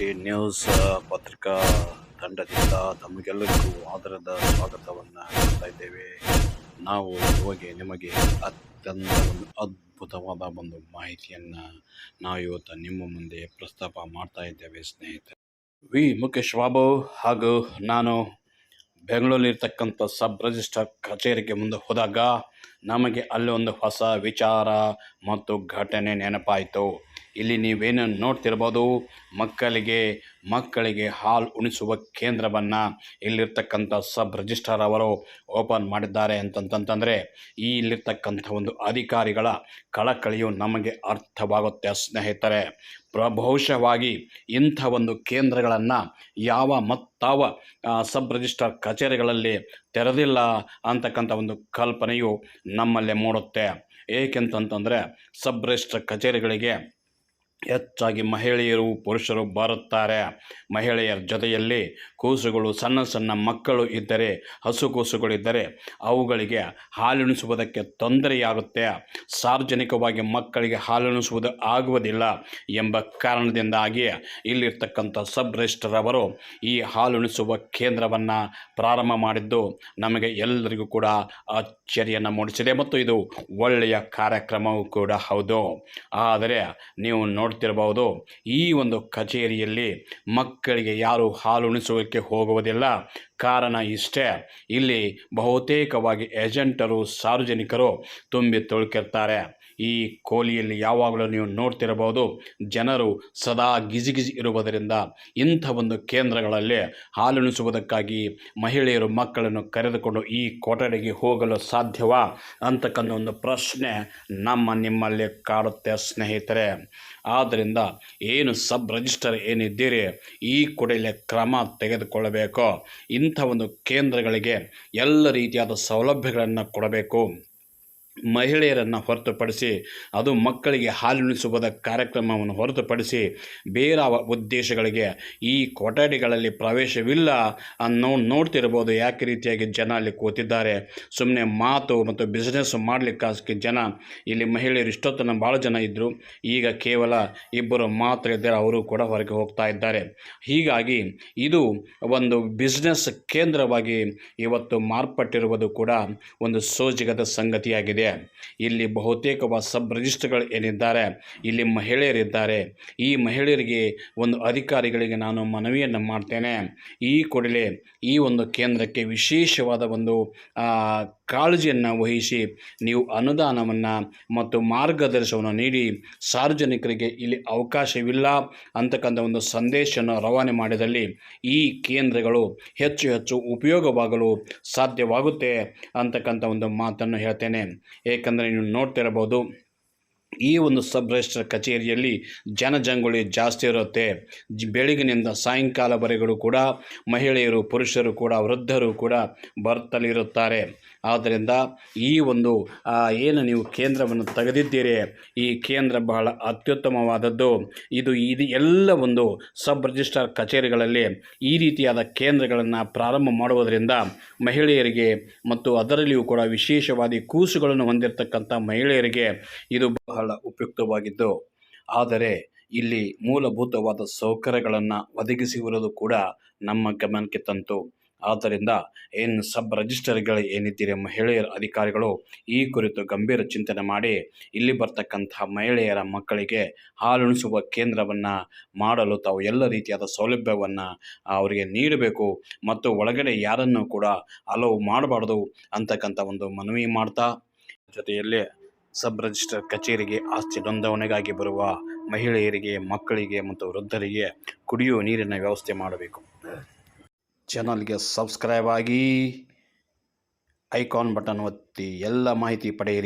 City news ಪತ್ರಿಕಾ ತಂಡದಿಂದ ತಮಗೆಲ್ಲರಿಗೂ ಆದರದ ಸ್ವಾಗತವನ್ನು ಹೇಳ್ತಾ ಇದ್ದೇವೆ. ನಾವು ಇವಾಗ ನಿಮಗೆ ಅತ್ಯಂತ ಒಂದು ಅದ್ಭುತವಾದ ಒಂದು ಮಾಹಿತಿಯನ್ನು ನಾವು ಇವತ್ತು ನಿಮ್ಮ ಮುಂದೆ ಪ್ರಸ್ತಾಪ ಮಾಡ್ತಾ ಇದ್ದೇವೆ, ಸ್ನೇಹಿತರೆ. ವಿ. ಮುಖೇಶ್ ಬಾಬು ಹಾಗೂ ನಾನು ಬೆಂಗಳೂರಿರ್ತಕ್ಕಂಥ ಸಬ್ ರಿಜಿಸ್ಟ್ರಾರ್ ಕಚೇರಿಗೆ ಮುಂದೆ ಹೋದಾಗ ನಮಗೆ ಅಲ್ಲಿ ಒಂದು ಹೊಸ ವಿಚಾರ ಮತ್ತು ಘಟನೆ ನೆನಪಾಯಿತು. ಇಲ್ಲಿ ನೀವೇನು ನೋಡ್ತಿರ್ಬೋದು, ಮಕ್ಕಳಿಗೆ ಮಕ್ಕಳಿಗೆ ಹಾಲು ಉಣಿಸುವ ಕೇಂದ್ರವನ್ನು ಇಲ್ಲಿರ್ತಕ್ಕಂಥ ಸಬ್ ರಿಜಿಸ್ಟ್ರಾರ್ ಅವರು ಓಪನ್ ಮಾಡಿದ್ದಾರೆ ಅಂತಂತಂತಂದರೆ, ಈ ಇಲ್ಲಿರ್ತಕ್ಕಂಥ ಒಂದು ಅಧಿಕಾರಿಗಳ ಕಳಕಳಿಯು ನಮಗೆ ಅರ್ಥವಾಗುತ್ತೆ ಸ್ನೇಹಿತರೆ. ಪ್ರಬಹುಶಃವಾಗಿ ಇಂಥ ಒಂದು ಕೇಂದ್ರಗಳನ್ನು ಯಾವ ಮತ್ತಾವ ಸಬ್ ರಿಜಿಸ್ಟ್ರಾರ್ ಕಚೇರಿಗಳಲ್ಲಿ ತೆರೆದಿಲ್ಲ ಅಂತಕ್ಕಂಥ ಒಂದು ಕಲ್ಪನೆಯು ನಮ್ಮಲ್ಲೇ ಮೂಡುತ್ತೆ. ಏಕೆಂತಂತಂದರೆ, ಸಬ್ ರಿಜಿಸ್ಟ್ರಾರ್ ಕಚೇರಿಗಳಿಗೆ ಹೆಚ್ಚಾಗಿ ಮಹಿಳೆಯರು ಪುರುಷರು ಬರುತ್ತಾರೆ. ಮಹಿಳೆಯರ ಜೊತೆಯಲ್ಲಿ ಕೂಸುಗಳು, ಸಣ್ಣ ಸಣ್ಣ ಮಕ್ಕಳು ಇದ್ದರೆ ಹಸು ಕೂಸುಗಳಿದ್ದರೆ ಅವುಗಳಿಗೆ ಹಾಲುಣಿಸುವುದಕ್ಕೆ ತೊಂದರೆಯಾಗುತ್ತೆ. ಸಾರ್ವಜನಿಕವಾಗಿ ಮಕ್ಕಳಿಗೆ ಹಾಲುಣಿಸುವುದು ಆಗುವುದಿಲ್ಲ ಎಂಬ ಕಾರಣದಿಂದಾಗಿ ಇಲ್ಲಿರ್ತಕ್ಕಂಥ ಸಬ್ ರಿಜಿಸ್ಟರ್ ಅವರು ಈ ಹಾಲುಣಿಸುವ ಕೇಂದ್ರವನ್ನು ಪ್ರಾರಂಭ ಮಾಡಿದ್ದು ನಮಗೆ ಎಲ್ಲರಿಗೂ ಕೂಡ ಅಚ್ಚರಿಯನ್ನು ಮೂಡಿಸಿದೆ. ಮತ್ತು ಇದು ಒಳ್ಳೆಯ ಕಾರ್ಯಕ್ರಮವೂ ಕೂಡ ಹೌದು. ಆದರೆ ನೀವು ನೋಡ್ತಿರಬಹುದು. ಈ ಒಂದು ಕಚೇರಿಯಲ್ಲಿ ಮಕ್ಕಳಿಗೆ ಯಾರು ಹಾಲುಣಿಸುವಿಕೆ ಹೋಗುವುದಿಲ್ಲ. ಕಾರಣ ಇಷ್ಟೇ. ಇಲ್ಲಿ ಬಹುತೇಕವಾಗಿ ಏಜೆಂಟರು, ಸಾರ್ವಜನಿಕರು ತುಂಬಿ ತೊಳ್ಕಿರ್ತಾರೆ. ಈ ಕೋಲಿಯಲ್ಲಿ ಯಾವಾಗಲೂ ನೀವು ನೋಡ್ತಿರಬಹುದು, ಜನರು ಸದಾ ಗಿಜಿಗಿಜಿ ಇರುವುದರಿಂದ ಇಂಥ ಒಂದು ಕೇಂದ್ರಗಳಲ್ಲಿ ಹಾಲುಣಿಸುವುದಕ್ಕಾಗಿ ಮಹಿಳೆಯರು, ಮಕ್ಕಳನ್ನು ಕರೆದುಕೊಂಡು ಈ ಕೊಠಡಿಗೆ ಹೋಗಲು ಸಾಧ್ಯವಾ ಅಂತಕ್ಕಂಥ ಒಂದು ಪ್ರಶ್ನೆ ನಮ್ಮ ನಿಮ್ಮಲ್ಲಿ ಕಾಡುತ್ತೆ, ಸ್ನೇಹಿತರೆ. ಆದ್ದರಿಂದ ಏನು ಸಬ್ ರಿಜಿಸ್ಟರ್ ಏನಿದ್ದೀರಿ, ಈ ಕೂಡಲೇ ಕ್ರಮ ತೆಗೆದುಕೊಳ್ಳಬೇಕು. ಇಂಥ ಒಂದು ಕೇಂದ್ರಗಳಿಗೆ ಎಲ್ಲ ರೀತಿಯಾದ ಸೌಲಭ್ಯಗಳನ್ನು ಕೊಡಬೇಕು. ಮಹಿಳೆಯರನ್ನು ಹೊರತುಪಡಿಸಿ, ಅದು ಮಕ್ಕಳಿಗೆ ಹಾಲುಣಿಸುವುದ ಕಾರ್ಯಕ್ರಮವನ್ನು ಹೊರತುಪಡಿಸಿ ಬೇರೆ ಉದ್ದೇಶಗಳಿಗೆ ಈ ಕೊಠಡಿಗಳಲ್ಲಿ ಪ್ರವೇಶವಿಲ್ಲ ಅನ್ನೋ ನೋಡ್ತಿರ್ಬೋದು ಯಾಕೆ ರೀತಿಯಾಗಿ ಜನ ಅಲ್ಲಿ ಕೂತಿದ್ದಾರೆ. ಸುಮ್ಮನೆ ಮಾತು ಮತ್ತು ಬಿಸ್ನೆಸ್ ಮಾಡಲಿಕ್ಕಾಸ್ಕಿ ಜನ ಇಲ್ಲಿ ಮಹಿಳೆಯರು ಇಷ್ಟೊತ್ತನ ಭಾಳ ಜನ ಇದ್ದರು ಈಗ ಕೇವಲ ಇಬ್ಬರು ಮಾತ್ರ ಇದ್ದಾರೆ, ಅವರು ಕೂಡ ಹೊರಗೆ ಹೋಗ್ತಾ ಇದ್ದಾರೆ. ಹೀಗಾಗಿ ಇದು ಒಂದು ಬಿಸ್ನೆಸ್ ಕೇಂದ್ರವಾಗಿ ಇವತ್ತು ಮಾರ್ಪಟ್ಟಿರುವುದು ಕೂಡ ಒಂದು ಸೋಜಿಗದ ಸಂಗತಿಯಾಗಿದೆ. ಇಲ್ಲಿ ಬಹುತೇಕ ಸಬ್ ರಿಜಿಸ್ಟ್ರ್ಗಳು ಏನಿದ್ದಾರೆ, ಇಲ್ಲಿ ಮಹಿಳೆಯರಿದ್ದಾರೆ. ಈ ಮಹಿಳೆಯರಿಗೆ ಒಂದು ಅಧಿಕಾರಿಗಳಿಗೆ ನಾನು ಮನವಿಯನ್ನು ಮಾಡ್ತೇನೆ. ಈ ಕೂಡಲೇ ಈ ಒಂದು ಕೇಂದ್ರಕ್ಕೆ ವಿಶೇಷವಾದ ಒಂದು ಕಾಳಜಿಯನ್ನು ವಹಿಸಿ ನೀವು ಅನುದಾನವನ್ನು ಮತ್ತು ಮಾರ್ಗದರ್ಶನವನ್ನು ನೀಡಿ ಸಾರ್ವಜನಿಕರಿಗೆ ಇಲ್ಲಿ ಅವಕಾಶವಿಲ್ಲ ಅಂತಕ್ಕಂಥ ಒಂದು ಸಂದೇಶವನ್ನು ರವಾನೆ ಮಾಡಿದಲ್ಲಿ ಈ ಕೇಂದ್ರಗಳು ಹೆಚ್ಚು ಹೆಚ್ಚು ಉಪಯೋಗವಾಗಲು ಸಾಧ್ಯವಾಗುತ್ತೆ ಅಂತಕ್ಕಂಥ ಒಂದು ಮಾತನ್ನು ಹೇಳ್ತೇನೆ. ಏಕೆಂದರೆ ನೀವು ನೋಡ್ತಿರಬಹುದು ಈ ಒಂದು ಸಬ್ ರಿಜಿಸ್ಟರ್ ಕಚೇರಿಯಲ್ಲಿ ಜನಜಂಗುಳಿ ಜಾಸ್ತಿ ಇರುತ್ತೆ. ಬೆಳಗಿನಿಂದ ಸಾಯಂಕಾಲವರೆಗೂ ಕೂಡ ಮಹಿಳೆಯರು, ಪುರುಷರು ಕೂಡ, ವೃದ್ಧರು ಕೂಡ ಬರ್ತಲಿರುತ್ತಾರೆ ಆದ್ದರಿಂದ ಈ ಒಂದು ಏನು ನೀವು ಕೇಂದ್ರವನ್ನು ತೆಗೆದಿದ್ದೀರಿ, ಈ ಕೇಂದ್ರ ಬಹಳ ಅತ್ಯುತ್ತಮವಾದದ್ದು. ಇದು ಇದು ಎಲ್ಲ ಒಂದು ಸಬ್ ರಿಜಿಸ್ಟ್ರಾರ್ ಕಚೇರಿಗಳಲ್ಲಿ ಈ ರೀತಿಯಾದ ಕೇಂದ್ರಗಳನ್ನು ಪ್ರಾರಂಭ ಮಾಡುವುದರಿಂದ ಮಹಿಳೆಯರಿಗೆ ಮತ್ತು ಅದರಲ್ಲಿಯೂ ಕೂಡ ವಿಶೇಷವಾದಿ ಕೂಸುಗಳನ್ನು ಹೊಂದಿರತಕ್ಕಂಥ ಮಹಿಳೆಯರಿಗೆ ಇದು ಬಹಳ ಉಪಯುಕ್ತವಾಗಿದ್ದು, ಆದರೆ ಇಲ್ಲಿ ಮೂಲಭೂತವಾದ ಸೌಕರ್ಯಗಳನ್ನು ಒದಗಿಸಿರುವುದು ಕೂಡ ನಮ್ಮ ಗಮನಕ್ಕೆ ತಂತು. ಆದ್ದರಿಂದ ಏನು ಸಬ್ ರಿಜಿಸ್ಟರ್ಗಳು ಏನಿದ್ದೀರಿ ಮಹಿಳೆಯರ ಅಧಿಕಾರಿಗಳು ಈ ಕುರಿತು ಗಂಭೀರ ಚಿಂತನೆ ಮಾಡಿ, ಇಲ್ಲಿ ಬರ್ತಕ್ಕಂಥ ಮಹಿಳೆಯರ ಮಕ್ಕಳಿಗೆ ಹಾಲುಣಿಸುವ ಕೇಂದ್ರವನ್ನು ಮಾಡಲು ತಾವು ಎಲ್ಲ ರೀತಿಯಾದ ಸೌಲಭ್ಯವನ್ನು ಅವರಿಗೆ ನೀಡಬೇಕು ಮತ್ತು ಒಳಗಡೆ ಯಾರನ್ನು ಕೂಡ ಅಲವು ಮಾಡಬಾರ್ದು ಅಂತಕ್ಕಂಥ ಒಂದು ಮನವಿ ಮಾಡ್ತಾ, ಜೊತೆಯಲ್ಲೇ ಸಬ್ ರಿಜಿಸ್ಟರ್ ಕಚೇರಿಗೆ ಆಸ್ತಿ ನೋಂದಣಿಗಾಗಿ ಬರುವ ಮಹಿಳೆಯರಿಗೆ, ಮಕ್ಕಳಿಗೆ ಮತ್ತು ವೃದ್ಧರಿಗೆ ಕುಡಿಯುವ ನೀರಿನ ವ್ಯವಸ್ಥೆ ಮಾಡಬೇಕು. ಚಾನಲ್ಗೆ ಸಬ್ಸ್ಕ್ರೈಬ್ ಆಗಿ ಐಕಾನ್ ಬಟನ್ ಒತ್ತಿ ಎಲ್ಲ ಮಾಹಿತಿ ಪಡೆಯಿರಿ.